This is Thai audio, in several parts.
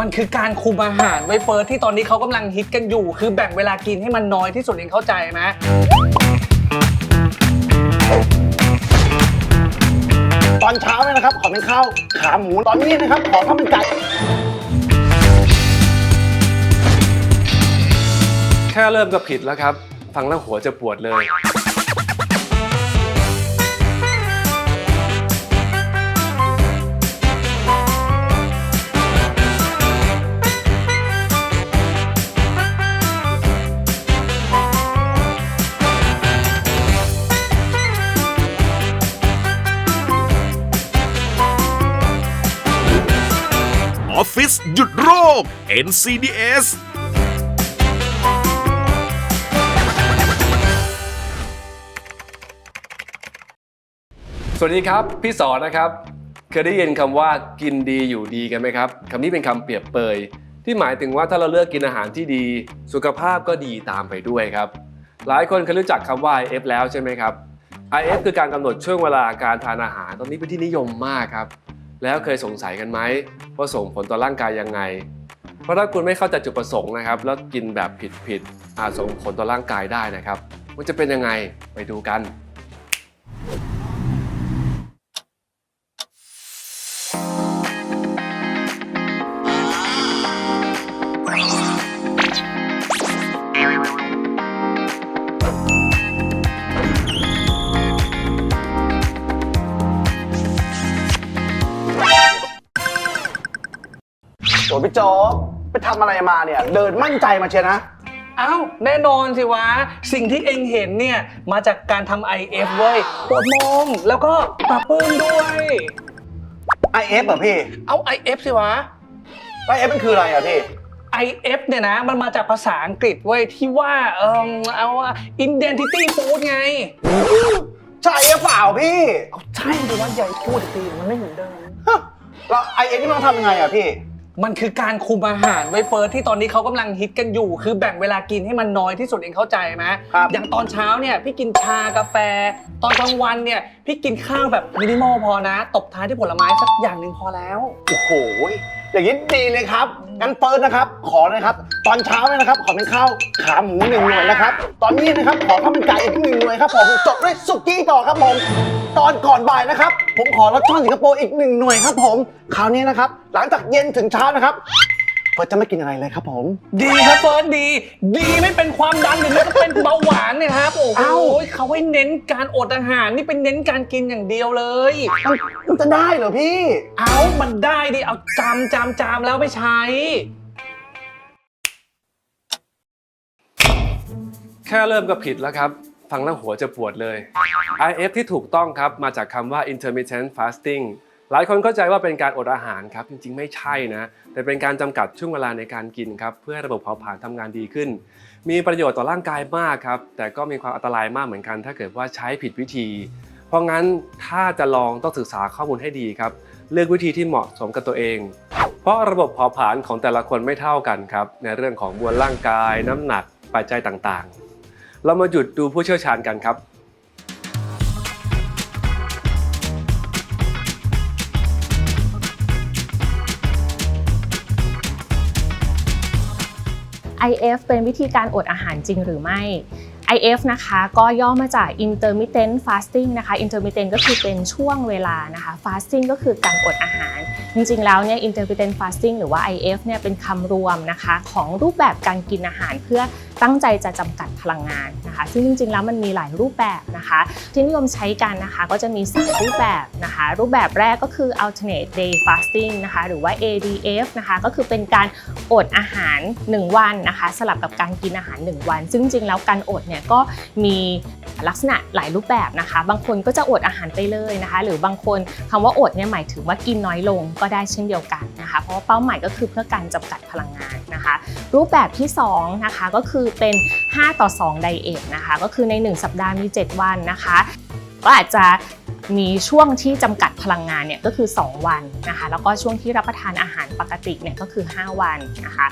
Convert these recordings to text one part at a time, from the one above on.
มันคือการคุมอาหารไว้เฟิร์สที่ตอนนี้เขากำลังฮิตกันอยู่ คือแบ่งเวลากินให้มันน้อยที่สุดเองเข้าใจไหมตอนเช้าเนี่ยนะครับ ขอเป็นข้าวขาหมูตอนนี้นะครับ ขอข้าวมันไก่แค่เริ่มก็ผิดแล้วครับ ฟังแล้วหัวจะปวดเลย หยุดโรค NCDS สวัสดีครับ พี่สอนนะครับ เคยได้ยินคำว่ากินดีอยู่ดีกันไหมครับคำนี้เป็นคำเปรียบเปย ที่หมายถึงว่าถ้าเราเลือกกินอาหารที่ดี สุขภาพก็ดีตามไปด้วยครับ หลายคนเคยรู้จักคำว่า IF แล้วใช่ไหมครับ IF คือการกำหนดช่วงเวลาการทานอาหาร ตอนนี้เป็นที่นิยมมากครับ แล้วเคยสงสัยกันไหมว่าส่งผลต่อร่างกายยังไง เพราะถ้าคุณไม่เข้าใจจุดประสงค์นะครับ แล้วกินแบบผิดๆอาจส่งผลต่อร่างกายได้นะครับ มันจะเป็นยังไงไปดูกัน พี่โจ๊กไปทำอะไรมาเนี่ย เดินมั่นใจมาเชียวนะ อ้าว แน่นอนสิวะ สิ่งที่เองเห็นเนี่ย มาจากการทำ IF เว้ยปวดมองแล้วก็ปรับปลื้มด้วย IF เหรอพี่เอา IF สิวะ IF มันคืออะไรอะพี่ IF เนี่ยนะ มันมาจากภาษาอังกฤษเว้ยที่ว่าเออเอาว่า identity food ไง ใช่หรือเปล่าพี่เอาใช่ดิว่าใหญ่พูดอีกทีมันไม่เหมือนเดิม ฮะแล้ว IF นี่มันต้องทำยังไงอะพี่ มันคือการคุมอาหารไว้เฟิร์สที่ตอนนี้เขากำลังฮิตกันอยู่ คือแบ่งเวลากินให้มันน้อยที่สุดเองเข้าใจไหมครับ อย่างตอนเช้าเนี่ยพี่กินชากาแฟ ตอนกลางวันเนี่ย พี่กินข้าวแบบมินิมอลพอนะ ตบท้ายด้วยผลไม้สักอย่างหนึ่งพอแล้ว โอ้โห อย่างนี้ดีเลยครับ งั้นเฟิร์สนะครับ ขอนะครับ ตอนเช้าเนี่ยนะครับ ขอเป็นข้าวขาหมูหนึ่งหน่วยนะครับ ตอนนี้นะครับ ขอข้าวมันไก่อีกหนึ่งหน่วยครับผมจบด้วยสุกี้ต่อครับผม ตอนก่อนบ่ายนะครับ ผมขอรสช่อนสิงคโปร์อีกหนึ่งหน่วยครับผม คราวนี้นะครับ หลังจากเย็นถึงเช้านะครับ ฟิร์สจะไม่กินอะไรเลยครับผม ดีครับเฟิร์สดี ดีไม่เป็นความดันหรือไม่ก็เป็นเบาหวานเนี่ยครับโอ้โหเอ้า เขาให้เน้นการอดอาหารนี่เป็นเน้นการกินอย่างเดียวเลย มันมันจะได้เหรอพี่ เอามันได้ดิเอาจามจามจามแล้วไม่ใช้ แค่เริ่มก็ผิดแล้วครับ ฟังแล้วหัวจะปวดเลย IF ที่ถูกต้องครับ มาจากคำว่า intermittent fasting หลายคนเข้าใจว่าเป็นการอดอาหารครับจริงๆ ไม่ใช่นะแต่เป็นการจำกัดช่วงเวลาในการกินครับเพื่อระบบเผาผลาญทำงานดีขึ้น มีประโยชน์ต่อร่างกายมากครับแต่ก็มีความอันตรายมากเหมือนกัน ถ้าเกิดว่าใช้ผิดวิธี เพราะงั้นถ้าจะลองต้องศึกษาข้อมูลให้ดีครับเลือกวิธีที่เหมาะสมกับตัวเอง เพราะระบบเผาผลาญของแต่ละคนไม่เท่ากันครับในเรื่องของมวลร่างกาย น้ำหนักปัจจัยต่างๆ เรามาหยุดดูผู้เชี่ยวชาญกันครับ IF เป็นวิธีการอดอาหารจริงหรือไม่ IF นะคะก็ย่อมาจาก intermittent fasting นะคะ intermittent ก็คือเป็นช่วงเวลานะคะ fasting ก็คือการอดอาหาร จริงๆ แล้วเนี่ย intermittent fasting หรือว่า IF เนี่ยเป็นคำรวมนะคะของรูปแบบการกินอาหารเพื่อตั้งใจจะจำกัดพลังงานนะคะ ซึ่งจริงๆ แล้วมันมีหลายรูปแบบนะคะ ที่นิยมใช้กันนะคะก็จะมี 3 รูปแบบนะคะ รูปแบบแรกก็คือ alternate day fasting นะคะหรือว่า ADF นะคะก็คือเป็นการอดอาหาร 1 วันนะคะ สลับกับการกินอาหาร 1 วัน ซึ่งจริงๆแล้วการอดเนี่ยก็มีลักษณะหลายรูปแบบนะคะ บางคนก็จะอดอาหารไปเลยนะคะ หรือบางคนคำว่าอดเนี่ยหมายถึงว่ากินน้อยลงก็ได้เช่นเดียวกันนะคะ เพราะว่าเป้าหมายก็คือเพื่อการจำกัดพลังงานนะคะ รูปแบบที่2นะคะก็คือเป็น 5 ต่อ2ไดเอทนะคะ ก็คือใน 1 สัปดาห์มี 7 วันนะคะ ก็อาจจะ มีช่วงที่จำกัดพลังงานเนี่ยก็คือ 2 วันนะคะ แล้วก็ช่วงที่รับประทานอาหารปกติเนี่ยก็คือ 5 วันนะคะ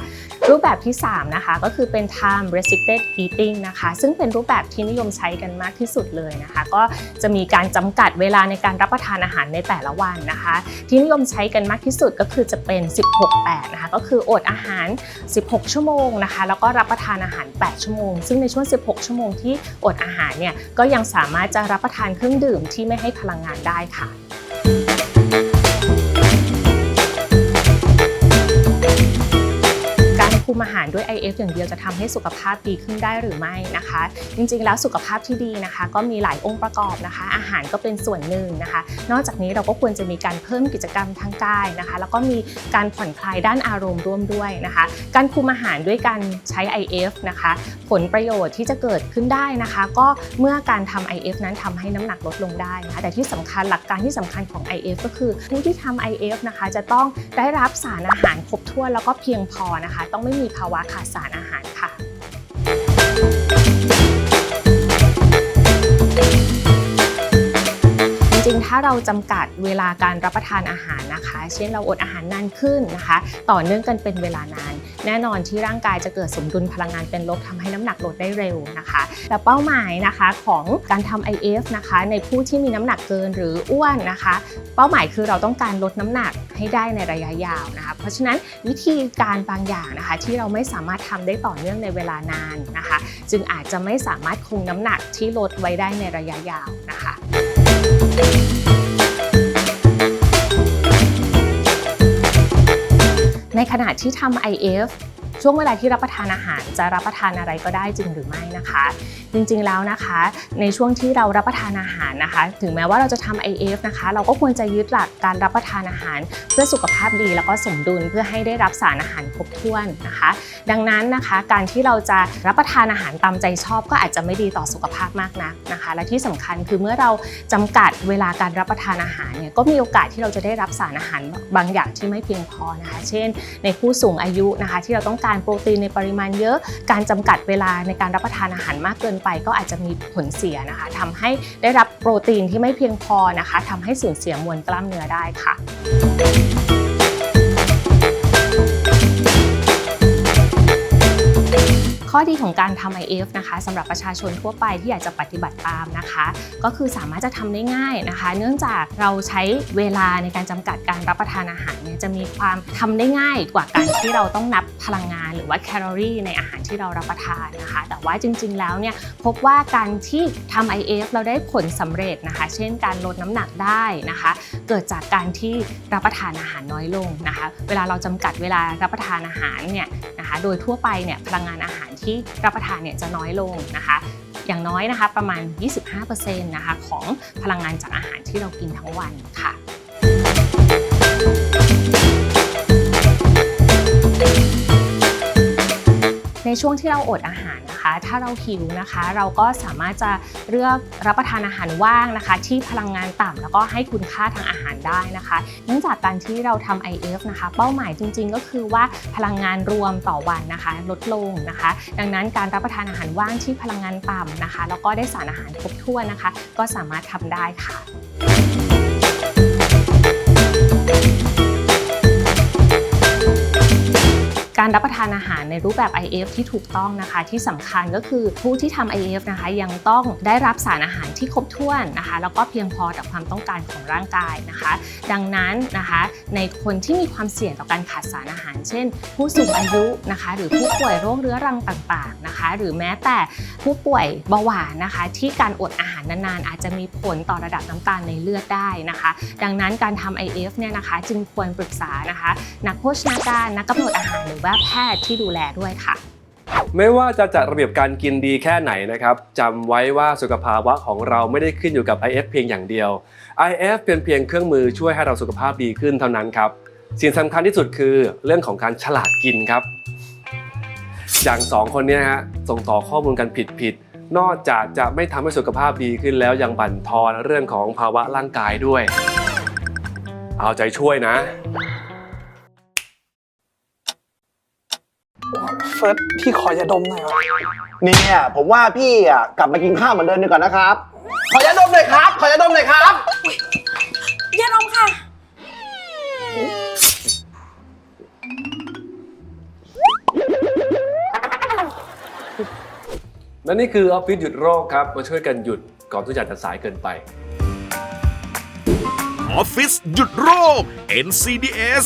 รูปแบบที่ 3 นะคะ ก็คือเป็น time restricted eating นะคะ ซึ่งเป็นรูปแบบที่นิยมใช้กันมากที่สุดเลยนะคะ ก็จะมีการจำกัดเวลาในการรับประทานอาหารในแต่ละวันนะคะ ที่นิยมใช้กันมากที่สุดก็คือจะเป็น 16-8 นะคะ ก็คืออดอาหาร 16 ชั่วโมงนะคะ แล้วก็รับประทานอาหาร 8 ชั่วโมง ซึ่งในช่วง 16 ชั่วโมงที่อดอาหารเนี่ยก็ยังสามารถจะรับประทานเครื่องดื่มที่ไม่ให้พลังงานได้ค่ะ คุมอาหารด้วย IF อย่างเดียวจะทำให้สุขภาพดีขึ้นได้หรือไม่นะคะ จริงๆ แล้วสุขภาพที่ดีนะคะ ก็มีหลายองค์ประกอบนะคะ อาหารก็เป็นส่วนหนึ่งนะคะ นอกจากนี้เราก็ควรจะมีการเพิ่มกิจกรรมทางกายนะคะ แล้วก็มีการผ่อนคลายด้านอารมณ์ร่วมด้วยนะคะ การคุมอาหารด้วยการใช้ IF นะคะ ผลประโยชน์ที่จะเกิดขึ้นได้นะคะ ก็เมื่อการทำ IF นั้นทำให้น้ำหนักลดลงได้นะคะแต่ที่สำคัญหลักการที่สำคัญของ IF ก็คือผู้ที่ทำ IF นะคะจะต้องได้รับสารอาหารครบถ้วนแล้วก็เพียงพอนะคะ ต้องไม่มีภาวะขาดสารอาหารค่ะ ริงๆ ถ้าเราจำกัดเวลาการรับประทานอาหารนะคะ เช่นเราอดอาหารนานขึ้นนะคะ ต่อเนื่องกันเป็นเวลานาน แน่นอนที่ร่างกายจะเกิดสมดุลพลังงานเป็นลบทำให้น้ำหนักลดได้เร็วนะคะ แต่เป้าหมายนะคะของการทำ IF นะคะ ในผู้ที่มีน้ำหนักเกินหรืออ้วนนะคะ เป้าหมายคือเราต้องการลดน้ำหนักให้ได้ในระยะยาวนะคะ เพราะฉะนั้นวิธีการบางอย่างนะคะ ที่เราไม่สามารถทำได้ต่อเนื่องในเวลานานนะคะ จึงอาจจะไม่สามารถคงน้ำหนักที่ลดไว้ได้ในระยะยาวนะคะ ในขณะที่ทำ IF ช่วงเวลาที่รับประทานอาหารจะรับประทานอะไรก็ได้จริงหรือไม่นะคะจริงๆแล้วนะคะ ในช่วงที่เรารับประทานอาหารนะคะ ถึงแม้ว่าเราจะทำ IF นะคะ เราก็ควรจะยึดหลักการรับประทานอาหาร เพื่อสุขภาพดีแล้วก็สมดุลเพื่อให้ได้รับสารอาหารครบถ้วนนะคะ ดังนั้นนะคะ การที่เราจะรับประทานอาหารตามใจชอบก็อาจจะไม่ดีต่อสุขภาพมากนักนะคะ และที่สำคัญคือเมื่อเราจำกัดเวลาการรับประทานอาหารเนี่ยก็มีโอกาสที่เราจะได้รับสารอาหารบางอย่างที่ไม่เพียงพอนะคะ เช่น ในผู้สูงอายุนะคะ ที่เราต้องการโปรตีนในปริมาณเยอะ การจำกัดเวลาในการรับประทานอาหารมากเกินไปก็อาจจะมีผลเสียนะคะทำให้ได้รับโปรตีนที่ไม่เพียงพอนะคะทำให้สูญเสียมวลกล้ามเนื้อได้ค่ะ ข้อดีของการทำ IF นะคะสำหรับประชาชนทั่วไปที่อยากจะปฏิบัติตามนะคะ ก็คือสามารถจะทำได้ง่ายนะคะ เนื่องจากเราใช้เวลาในการจำกัดการรับประทานอาหารเนี่ยจะมีความทำได้ง่ายกว่าการที่เราต้องนับพลังงาน หรือว่าแคลอรี่ในอาหารที่เรารับประทานนะคะ แต่ว่าจริง ๆ แล้วเนี่ยพบว่าการที่ทำ IF เราได้ผลสำเร็จนะคะ เช่นการลดน้ำหนักได้นะคะ เกิดจากการที่รับประทานอาหารน้อยลงนะคะ เวลาเราจำกัดเวลารับประทานอาหารเนี่ย นะคะ โดยทั่วไปเนี่ยพลังงานอาหารที่รับประทานเนี่ยจะน้อยลงนะคะ อย่างน้อยนะคะประมาณ 25%นะคะของพลังงานจากอาหารที่เรากินทั้งวันค่ะในช่วงที่เราอดอาหาร ถ้าเราหิวนะคะ เราก็สามารถจะเลือกรับประทานอาหารว่างนะคะ ที่พลังงานต่ำแล้วก็ให้คุณค่าทางอาหารได้นะคะ เนื่องจากการที่เราทำ IF นะคะ เป้าหมายจริง ๆ ก็คือว่าพลังงานรวมต่อวันนะคะ ลดลงนะคะ ดังนั้นการรับประทานอาหารว่างที่พลังงานต่ำนะคะ แล้วก็ได้สารอาหารครบถ้วนนะคะ ก็สามารถทำได้ค่ะ การรับประทานอาหารในรูปแบบ IF ที่ถูกต้องนะคะ ที่สำคัญก็คือผู้ที่ทำ IF นะคะยังต้องได้รับสารอาหารที่ครบถ้วนนะคะ แล้วก็เพียงพอต่อความต้องการของร่างกายนะคะ ดังนั้นนะคะในคนที่มีความเสี่ยงต่อการขาดสารอาหาร เช่น ผู้สูงอายุนะคะ หรือผู้ป่วยโรคเรื้อรังต่างๆนะคะ หรือแม้แต่ผู้ป่วยเบาหวานนะคะ ที่การอดอาหารนานๆ อาจจะมีผลต่อระดับน้ำตาลในเลือดได้นะคะ ดังนั้นการทำ IF เนี่ยนะคะจึงควรปรึกษานะคะ นักโภชนาการนักกำหนดอาหารหรือว่าแพทย์ที่ดูแลด้วยค่ะ ไม่ว่าจะจัดระเบียบการกินดีแค่ไหนนะครับจำไว้ว่าสุขภาวะของเราไม่ได้ขึ้นอยู่กับ IF เพียงอย่างเดียว IF เป็นเพียงเครื่องมือช่วยให้เราสุขภาพดีขึ้นเท่านั้นครับสิ่งสำคัญที่สุดคือเรื่องของการฉลาดกินครับ อย่างสองคนนี้ฮะส่งต่อข้อมูลกันผิดๆนอกจากจะไม่ทำให้สุขภาพดีขึ้นแล้วยังบั่นทอนเรื่องของภาวะร่างกายด้วย เอาใจช่วยนะ เฟิร์สพี่ขอยาดมหน่อยวะเนี่ยผมว่าพี่อะกลับมากินข้าวเหมือนเดิมดีกว่านะครับ ขอยาดมเลยครับ ขอยาดมเลยครับ ยาดมค่ะ และนี่คือออฟฟิศหยุดโรคครับ มาช่วยกันหยุดก่อนทุกอย่างจะสายเกินไป ออฟฟิศหยุดโรค NCDS